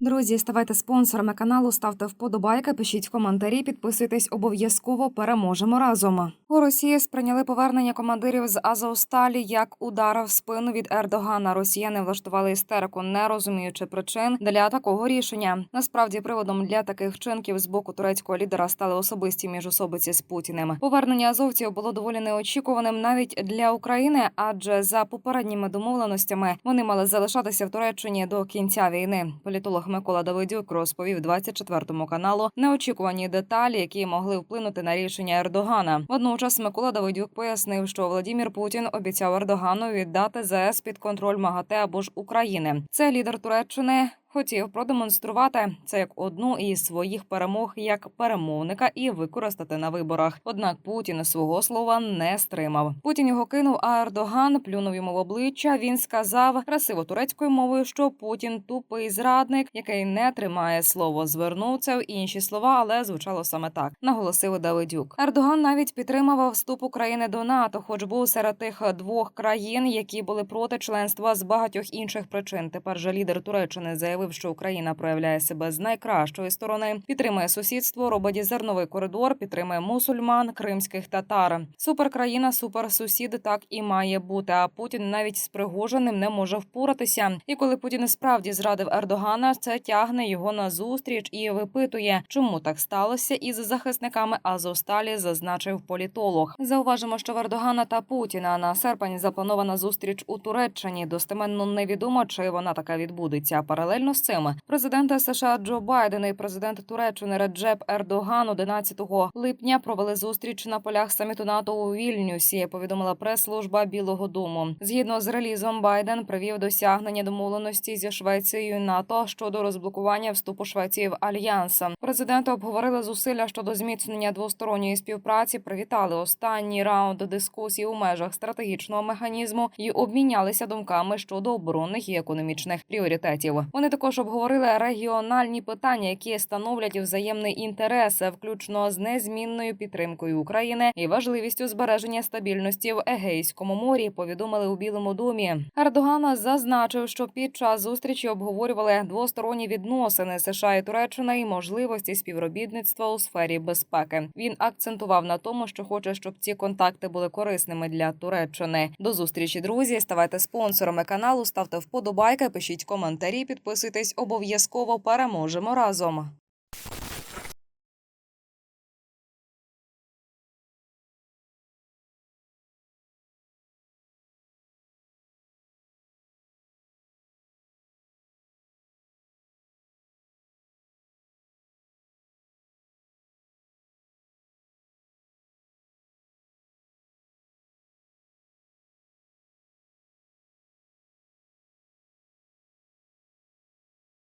Друзі, ставайте спонсорами каналу, ставте вподобайки, пишіть коментарі, підписуйтесь обов'язково. Переможемо разом. У Росії сприйняли повернення командирів з Азовсталі як удар в спину від Ердогана. Росіяни влаштували істерику, не розуміючи причин для такого рішення. Насправді, приводом для таких вчинків з боку турецького лідера стали особисті міжособиці з Путіним. Повернення азовців було доволі неочікуваним навіть для України, адже за попередніми домовленостями вони мали залишатися в Туреччині до кінця війни. Політолог Микола Давидюк розповів 24-му каналу неочікувані деталі, які могли вплинути на рішення Ердогана. Водночас Микола Давидюк пояснив, що Владімір Путін обіцяв Ердогану віддати ЗС під контроль МАГАТЕ або ж України. Це лідер Туреччини. Хотів продемонструвати це як одну із своїх перемог як перемовника і використати на виборах. Однак Путін свого слова не стримав. Путін його кинув, а Ердоган плюнув йому в обличчя. Він сказав красиво турецькою мовою, що Путін тупий зрадник, який не тримає слово. Звернув це в інші слова, але звучало саме так. Наголосив Давидюк. Ердоган навіть підтримував вступ України до НАТО, хоч був серед тих двох країн, які були проти членства з багатьох інших причин. Тепер же лідер Туреччини заявив, що Україна проявляє себе з найкращої сторони, підтримує сусідство, робить зерновий коридор, підтримує мусульман, кримських татар. Суперкраїна, суперсусід так і має бути. А Путін навіть з Пригожиним не може впоратися. І коли Путін справді зрадив Ердогана, це тягне його на зустріч і випитує, чому так сталося із захисниками Азовсталі, зазначив політолог. Зауважимо, що в Ердогана та Путіна на серпень запланована зустріч у Туреччині. Достеменно невідомо, чи вона така відбудеться. Паралельно з цим президента США Джо Байден і президент Туреччини Реджеп Ердоган 11 липня провели зустріч на полях саміту НАТО у Вільнюсі. Повідомила прес-служба Білого Дому. Згідно з релізом, Байден привів досягнення домовленості зі Швецією НАТО щодо розблокування вступу Швеції в альянс. Президенти обговорили зусилля щодо зміцнення двосторонньої співпраці. Привітали останній раунд дискусій у межах стратегічного механізму і обмінялися думками щодо оборонних і економічних пріоритетів. Вони також обговорили регіональні питання, які становлять взаємний інтерес, включно з незмінною підтримкою України і важливістю збереження стабільності в Егейському морі. Повідомили у Білому домі. Ердоган зазначив, що під час зустрічі обговорювали двосторонні відносини США і Туреччина і можливості співробітництва у сфері безпеки. Він акцентував на тому, що хоче, щоб ці контакти були корисними для Туреччини. До зустрічі, друзі. Ставайте спонсорами каналу, ставте вподобайки, пишіть коментарі, підписуйтесь обов'язково. Переможемо разом.